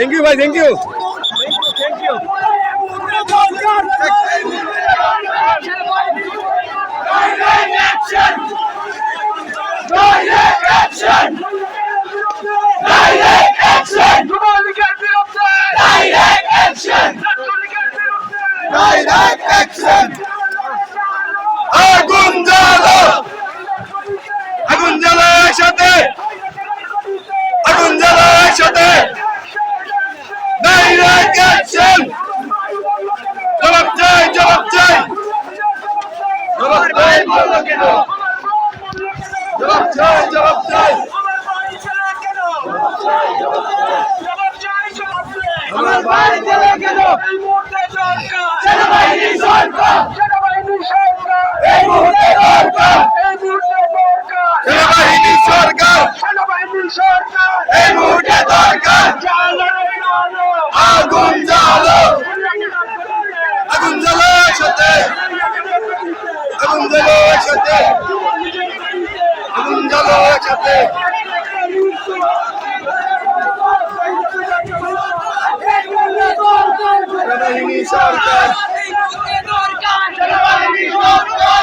Thank you ভাই Thank you. Thank you. Direct action! Direct action! Agun চলে কেন সেনাবাহিনী সরকার। এই মুহূর্তে দরকার সেনাবাহিনী সরকার। এই মুহূর্তে দরকার আগুন জ্বালো। আগুন জ্বালো একসাথে। আগুন জ্বালো একসাথে। আগুন জ্বালো একসাথে সেনাবাহিনী সরকার সেনাবাহিনী সরকার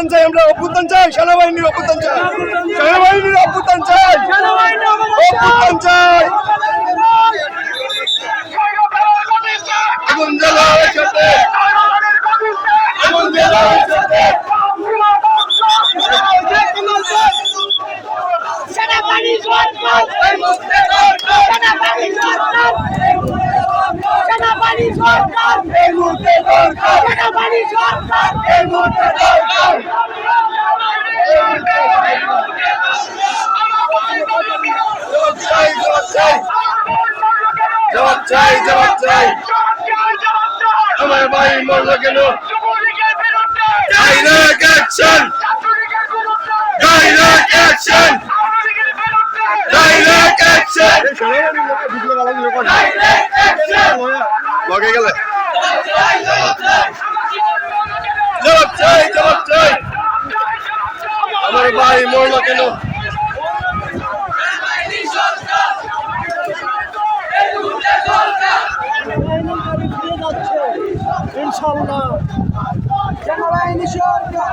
অভ্যুত্থান চাই আমরা অভ্যুত্থান চাই সেনাবাহিনীর অভ্যুত্থান চাই। সেনাবাহিনীর অভ্যুত্থান চাই। অভ্যুত্থান চাই। আগুন বাড়ি সরকার এই মুহূর্তে দরকার। এটা বাড়ি সরকার এই মুহূর্তে দরকার। জবাব চাই জবাব চাই। আমার ভাই মরলো কেন? জবাব চাই জবাব চাই। আমার ভাই মরল কেন? ইনশাল্লাহ। সেনাবাহিনী সরকার।